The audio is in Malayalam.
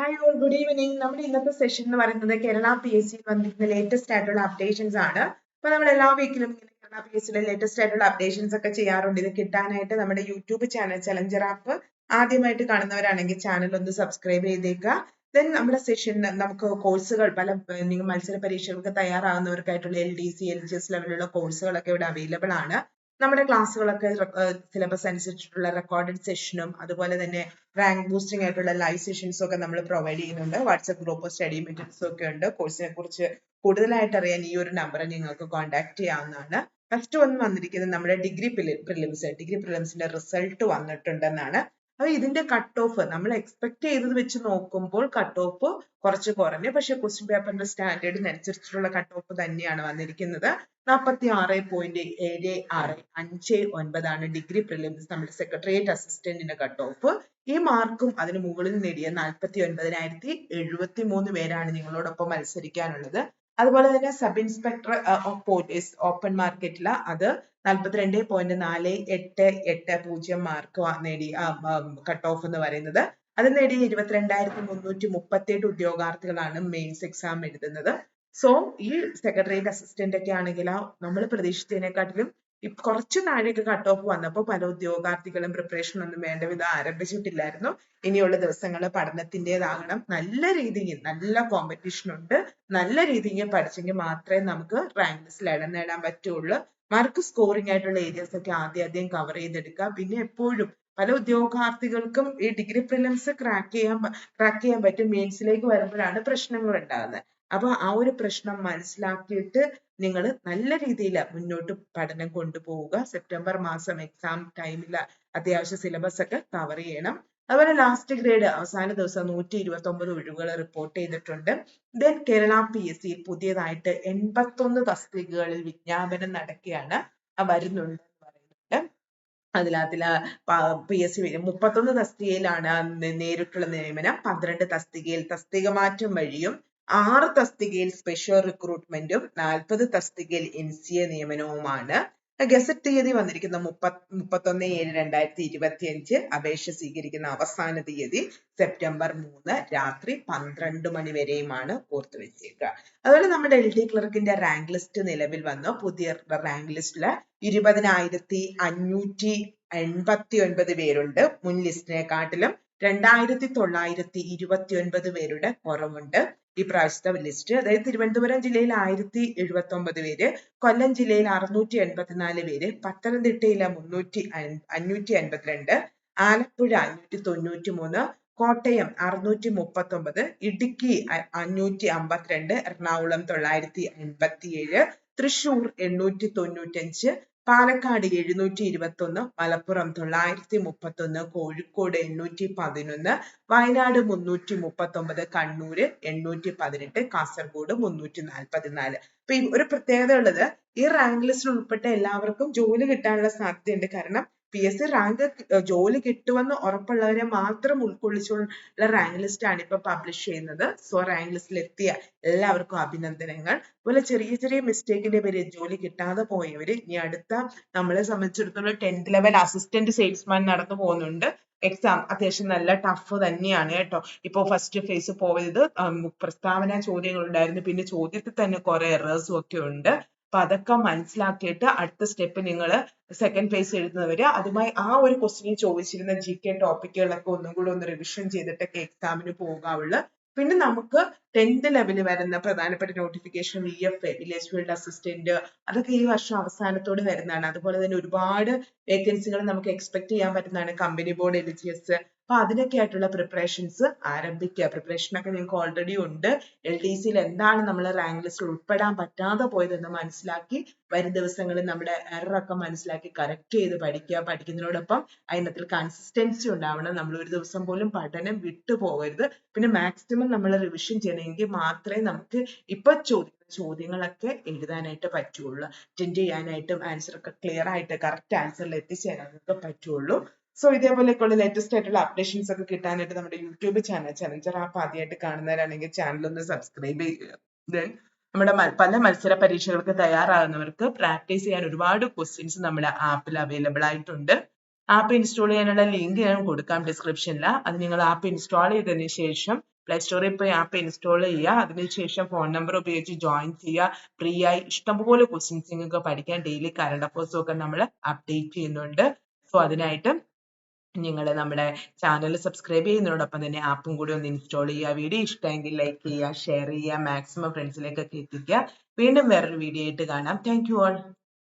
ഹായ് ഓൾ ഗുഡ് ഈവനിങ് നമ്മുടെ ഇന്നത്തെ സെഷൻ എന്ന് പറയുന്നത് കേരള പി എസ് സി വന്നിരിക്കുന്ന ലേറ്റസ്റ്റ് ആയിട്ടുള്ള അപ്ഡേഷൻസ് ആണ്. അപ്പൊ നമ്മൾ എല്ലാ വീക്കിലും ഇങ്ങനെ കേരള പി എസ് സിയുടെ ലേറ്റസ്റ്റ് ആയിട്ടുള്ള അപ്ഡേഷൻസ് ഒക്കെ ചെയ്യാറുണ്ട്. ഇത് കിട്ടാനായിട്ട് നമ്മുടെ യൂട്യൂബ് ചാനൽ ചലഞ്ചർ ആപ്പ് ആദ്യമായിട്ട് കാണുന്നവരാണെങ്കിൽ ചാനൽ ഒന്ന് സബ്സ്ക്രൈബ് ചെയ്തേക്കുക ദെൻ നമ്മുടെ സെഷൻ നമുക്ക് കോഴ്സുകൾ പല നിങ്ങൾ മത്സര പരീക്ഷകൾക്ക് തയ്യാറാകുന്നവർക്കായിട്ടുള്ള L D C L G S ലെവലുള്ള കോഴ്സുകളൊക്കെ ഇവിടെ അവൈലബിൾ ആണ്. നമ്മുടെ ക്ലാസ്സുകളൊക്കെ സിലബസ് അനുസരിച്ചിട്ടുള്ള റെക്കോർഡഡ് സെഷനും അതുപോലെ തന്നെ റാങ്ക് ബൂസ്റ്റിംഗ് ആയിട്ടുള്ള ലൈവ് സെഷൻസും ഒക്കെ നമ്മൾ പ്രൊവൈഡ് ചെയ്യുന്നുണ്ട്. വാട്സ്ആപ്പ് ഗ്രൂപ്പ് സ്റ്റഡി മെറ്റീരിയൽസും ഒക്കെ ഉണ്ട്. കോഴ്സിനെ കുറിച്ച് കൂടുതലായിട്ട് അറിയാൻ ഈ ഒരു നമ്പർ നിങ്ങൾക്ക് കോൺടാക്ട് ചെയ്യാവുന്നതാണ്. ഫസ്റ്റ് വന്ന് വന്നിരിക്കുന്നത് നമ്മുടെ ഡിഗ്രി പ്രിലിംസ് ഡിഗ്രി പ്രിലിംസിന്റെ റിസൾട്ട് വന്നിട്ടുണ്ടെന്നാണ് അപ്പൊ ഇതിന്റെ കട്ട് ഓഫ് നമ്മൾ എക്സ്പെക്ട് ചെയ്തത് വെച്ച് നോക്കുമ്പോൾ കട്ട് ഓഫ് കുറച്ച് കുറഞ്ഞു പക്ഷെ ക്വസ്റ്റ്യൻ പേപ്പറിന്റെ സ്റ്റാൻഡേർഡിനനുസരിച്ചിട്ടുള്ള കട്ട് ഓഫ് തന്നെയാണ് വന്നിരിക്കുന്നത്. നാൽപ്പത്തി ആറ് പോയിന്റ് ഏഴ് ആറ് അഞ്ച് ഒൻപതാണ് ഡിഗ്രി പ്രിലിംസ് നമ്മുടെ സെക്രട്ടേറിയറ്റ് അസിസ്റ്റന്റിന്റെ കട്ട് ഓഫ് ഈ മാർക്കും അതിന് മുകളിൽ നേടിയ നാൽപ്പത്തി ഒൻപതിനായിരത്തി എഴുപത്തി മൂന്ന് പേരാണ് നിങ്ങളോടൊപ്പം മത്സരിക്കാനുള്ളത്. അതുപോലെ തന്നെ sub inspector of police open മാർക്കറ്റിൽ അത് നാൽപ്പത്തിരണ്ട് പോയിന്റ് നാല് എട്ട് എട്ട് പൂജ്യം മാർക്ക് നേടി കട്ട് ഓഫ് എന്ന് പറയുന്നത്. അത് നേടി ഇരുപത്തിരണ്ടായിരത്തി മുന്നൂറ്റി മുപ്പത്തി എട്ട് ഉദ്യോഗാർത്ഥികളാണ് മെയിൻസ് എക്സാം എഴുതുന്നത്. സോ ഈ സെക്രട്ടറിയേറ്റ് അസിസ്റ്റന്റ് ഒക്കെ ആണെങ്കിൽ നമ്മൾ പ്രതീക്ഷിച്ചതിനെക്കാട്ടിലും കുറച്ച് താഴേക്ക് കട്ട് ഓഫ് വന്നപ്പോൾ പല ഉദ്യോഗാർത്ഥികളും പ്രിപ്പറേഷൻ ഒന്നും വേണ്ട വിധം ആരംഭിച്ചിട്ടില്ലായിരുന്നു. ഇനിയുള്ള ദിവസങ്ങൾ പഠനത്തിന്റെതാകണം നല്ല രീതിയിൽ നല്ല കോമ്പറ്റീഷൻ ഉണ്ട്. നല്ല രീതിയിൽ പഠിച്ചെങ്കിൽ മാത്രമേ നമുക്ക് റാങ്ക് ലിസ്റ്റിൽ ഇടം നേടാൻ പറ്റുള്ളൂ. മാർക്ക് സ്കോറിംഗ് ആയിട്ടുള്ള ഏരിയസ് ഒക്കെ ആദ്യം ആദ്യം കവർ ചെയ്തെടുക്കുക. പിന്നെ എപ്പോഴും പല ഉദ്യോഗാർത്ഥികൾക്കും ഈ ഡിഗ്രി പ്രിലിംസ് ക്രാക്ക് ചെയ്യാൻ ക്രാക്ക് ചെയ്യാൻ പറ്റും. മെയിൻസിലേക്ക് വരുമ്പോഴാണ് പ്രശ്നങ്ങൾ ഉണ്ടാകുന്നത്. അപ്പൊ ആ ഒരു പ്രശ്നം മനസ്സിലാക്കിയിട്ട് നിങ്ങൾ നല്ല രീതിയിൽ മുന്നോട്ട് പഠനം കൊണ്ടുപോവുക. സെപ്റ്റംബർ മാസം എക്സാം ടൈമിൽ അത്യാവശ്യ സിലബസ് ഒക്കെ കവർ ചെയ്യണം. അതുപോലെ ലാസ്റ്റ് ഗ്രേഡ് അവസാന ദിവസം നൂറ്റി ഇരുപത്തി ഒമ്പത് ഒഴിവുകൾ റിപ്പോർട്ട് ചെയ്തിട്ടുണ്ട്. ദെൻ കേരള പി എസ് സിയിൽ പുതിയതായിട്ട് എൺപത്തൊന്ന് തസ്തികകളിൽ വിജ്ഞാപനം നടക്കുകയാണ്. വരുന്നുണ്ട് അതിൽ പി എസ് സി മുപ്പത്തൊന്ന് തസ്തികയിലാണ് നേരിട്ടുള്ള നിയമനം. പന്ത്രണ്ട് തസ്തികയിൽ തസ്തിക മാറ്റം വഴിയും ആറ് തസ്തികയിൽ സ്പെഷ്യൽ റിക്രൂട്ട്മെന്റും നാൽപ്പത് തസ്തികയിൽ എൻ സി എ നിയമനവുമാണ്. ഗസറ്റ് തീയതി വന്നിരിക്കുന്ന മുപ്പത് മുപ്പത്തൊന്ന് ഏഴ് രണ്ടായിരത്തി ഇരുപത്തി അഞ്ച് അപേക്ഷ സ്വീകരിക്കുന്ന അവസാന തീയതി സെപ്റ്റംബർ മൂന്ന് രാത്രി പന്ത്രണ്ട് മണി വരെയുമാണ് ഓർത്തു വെച്ചേക്കുക. അതുപോലെ നമ്മുടെ എൽ ഡി ക്ലർക്കിന്റെ റാങ്ക് ലിസ്റ്റ് നിലവിൽ വന്നു. പുതിയ റാങ്ക് ലിസ്റ്റിൽ ഇരുപതിനായിരത്തി അഞ്ഞൂറ്റി എൺപത്തി ഒൻപത് പേരുണ്ട്. മുൻ ലിസ്റ്റിനെക്കാട്ടിലും രണ്ടായിരത്തി തൊള്ളായിരത്തി ഇരുപത്തി ഒൻപത് പേരുടെ കുറവുണ്ട്. ഈ പ്രാവശ്യത്തെ ലിസ്റ്റ് അതായത് തിരുവനന്തപുരം ജില്ലയിൽ ആയിരത്തി എഴുപത്തി ഒമ്പത് പേര് കൊല്ലം ജില്ലയിൽ അറുന്നൂറ്റി എൺപത്തിനാല് പേര് പത്തനംതിട്ടയിലെ മുന്നൂറ്റി അഞ്ഞൂറ്റി അൻപത്തിരണ്ട് ആലപ്പുഴ അഞ്ഞൂറ്റി തൊണ്ണൂറ്റി മൂന്ന് കോട്ടയം അറുന്നൂറ്റി മുപ്പത്തി ഒമ്പത് ഇടുക്കി അഞ്ഞൂറ്റി അമ്പത്തിരണ്ട് എറണാകുളം തൊള്ളായിരത്തി എൺപത്തി ഏഴ് തൃശൂർ എണ്ണൂറ്റി തൊണ്ണൂറ്റഞ്ച് പാലക്കാട് എഴുന്നൂറ്റി ഇരുപത്തി ഒന്ന് മലപ്പുറം തൊള്ളായിരത്തി മുപ്പത്തി ഒന്ന് കോഴിക്കോട് എണ്ണൂറ്റി പതിനൊന്ന് വയനാട് മുന്നൂറ്റി മുപ്പത്തി ഒമ്പത് കണ്ണൂര് എണ്ണൂറ്റി പതിനെട്ട് കാസർഗോഡ് മുന്നൂറ്റി നാൽപ്പത്തിനാല് അപ്പൊ ഒരു പ്രത്യേകത ഉള്ളത് ഈ റാങ്ക് ലിസ്റ്റിൽ ഉൾപ്പെട്ട എല്ലാവർക്കും ജോലി കിട്ടാനുള്ള സാധ്യതയുണ്ട്. കാരണം പി എസ് സി റാങ്ക് ജോലി കിട്ടുമെന്ന് ഉറപ്പുള്ളവരെ മാത്രം ഉൾക്കൊള്ളിച്ചുള്ള റാങ്ക് ലിസ്റ്റ് ആണ് ഇപ്പൊ പബ്ലിഷ് ചെയ്യുന്നത്. സോ റാങ്ക് ലിസ്റ്റിൽ എത്തിയ എല്ലാവർക്കും അഭിനന്ദനങ്ങൾ. അതുപോലെ ചെറിയ ചെറിയ മിസ്റ്റേക്കിന്റെ പേര് ജോലി കിട്ടാതെ പോയവര് ഇനി അടുത്ത നമ്മളെ സംബന്ധിച്ചിടത്തോളം ടെൻത്ത് ലെവൽ അസിസ്റ്റന്റ് സെയിൽസ്മാൻ നടന്നു പോകുന്നുണ്ട്. എക്സാം അത്യാവശ്യം നല്ല ടഫ് തന്നെയാണ് കേട്ടോ. ഇപ്പോ ഫസ്റ്റ് ഫേസ് പോയത് പ്രസ്താവന ചോദ്യങ്ങൾ ഉണ്ടായിരുന്നു പിന്നെ ചോദ്യത്തിൽ തന്നെ കുറെ എറേഴ്സും ഒക്കെ ഉണ്ട്. അപ്പൊ അതൊക്കെ മനസ്സിലാക്കിയിട്ട് അടുത്ത സ്റ്റെപ്പ് നിങ്ങൾ സെക്കൻഡ് ഫേസ് എഴുതുന്നവര് അതുമായി ആ ഒരു ക്വസ്റ്റിനിൽ ചോദിച്ചിരുന്ന ജി കെ ടോപ്പിക്കുകളൊക്കെ ഒന്നും കൂടെ ഒന്ന് റിവിഷൻ ചെയ്തിട്ടൊക്കെ എക്സാമിന് പോകാവുള്ളൂ. പിന്നെ നമുക്ക് ടെൻത്ത് ലെവലിൽ വരുന്ന പ്രധാനപ്പെട്ട notification V F A village field assistant അതൊക്കെ ഈ വർഷം അവസാനത്തോടെ വരുന്നതാണ്. അതുപോലെ തന്നെ ഒരുപാട് വേക്കൻസികൾ നമുക്ക് എക്സ്പെക്ട് ചെയ്യാൻ പറ്റുന്നതാണ്. Company board L G S അപ്പൊ അതിനൊക്കെ ആയിട്ടുള്ള പ്രിപ്പറേഷൻസ് ആരംഭിക്കുക പ്രിപ്പറേഷൻ ഒക്കെ നിങ്ങൾക്ക് ഓൾറെഡി ഉണ്ട്. എൽ ഡി സിയിൽ എന്താണ് നമ്മൾ റാങ്ക് ലിസ്റ്റിൽ ഉൾപ്പെടാൻ പറ്റാതെ പോയതെന്ന് മനസ്സിലാക്കി വരും ദിവസങ്ങളിൽ നമ്മുടെ എറർ ഒക്കെ മനസ്സിലാക്കി കറക്റ്റ് ചെയ്ത് പഠിക്കുക പഠിക്കുന്നതിനോടൊപ്പം അതിനകത്തിൽ കൺസിസ്റ്റൻസി ഉണ്ടാവണം. നമ്മൾ ഒരു ദിവസം പോലും പഠനം വിട്ടു പോകരുത്. പിന്നെ മാക്സിമം നമ്മൾ റിവിഷൻ ചെയ്യണമെങ്കിൽ മാത്രമേ നമുക്ക് ഇപ്പൊ ചോദിക്കുന്ന ചോദ്യങ്ങളൊക്കെ എഴുതാനായിട്ട് പറ്റുള്ളൂ. അറ്റൻഡ് ചെയ്യാനായിട്ടും ആൻസർ ഒക്കെ ക്ലിയർ ആയിട്ട് കറക്റ്റ് ആൻസറിൽ എത്തിച്ചേരാനൊക്കെ പറ്റുള്ളൂ. സോ ഇതേപോലെയൊക്കെയുള്ള ലേറ്റസ്റ്റ് ആയിട്ടുള്ള അപ്ഡേഷൻസ് ഒക്കെ കിട്ടാനായിട്ട് നമ്മുടെ യൂട്യൂബ് ചാനൽ ചലഞ്ചർ ആപ്പ് ആദ്യമായിട്ട് കാണുന്നവരാണെങ്കിൽ ചാനൽ ഒന്ന് സബ്സ്ക്രൈബ് ചെയ്യുക നമ്മുടെ പല മത്സര പരീക്ഷകൾക്ക് തയ്യാറാകുന്നവർക്ക് പ്രാക്ടീസ് ചെയ്യാൻ ഒരുപാട് ക്വസ്റ്റ്യൻസ് നമ്മുടെ ആപ്പിൽ അവൈലബിൾ ആയിട്ടുണ്ട്. ആപ്പ് ഇൻസ്റ്റാൾ ചെയ്യാനുള്ള ലിങ്ക് ഞാൻ കൊടുക്കാം ഡിസ്ക്രിപ്ഷനിൽ അത് നിങ്ങൾ ആപ്പ് ഇൻസ്റ്റാൾ ചെയ്തതിന് ശേഷം പ്ലേ സ്റ്റോറിൽ പോയി ആപ്പ് ഇൻസ്റ്റാൾ ചെയ്യുക. അതിനുശേഷം ഫോൺ നമ്പർ ഉപയോഗിച്ച് ജോയിൻ ചെയ്യുക. ഫ്രീ ആയി ഇഷ്ടംപോലെ ക്വസ്റ്റ്യൻസ് നിങ്ങൾക്ക് പഠിക്കാൻ ഡെയിലി കറണ്ട് അഫേഴ്സും ഒക്കെ നമ്മൾ അപ്ഡേറ്റ് ചെയ്യുന്നുണ്ട്. സോ അതിനായിട്ട് നിങ്ങൾ നമ്മുടെ ചാനൽ സബ്സ്ക്രൈബ് ചെയ്യുന്നതോടൊപ്പം തന്നെ ആപ്പും കൂടി ഒന്ന് ഇൻസ്റ്റാൾ ചെയ്യുക. വീഡിയോ ഇഷ്ടമെങ്കിൽ ലൈക്ക് ചെയ്യുക ഷെയർ ചെയ്യുക മാക്സിമം ഫ്രണ്ട്സിലേക്കൊക്കെ എത്തിക്കുക. വീണ്ടും വേറൊരു വീഡിയോ ആയിട്ട് കാണാം. Thank you all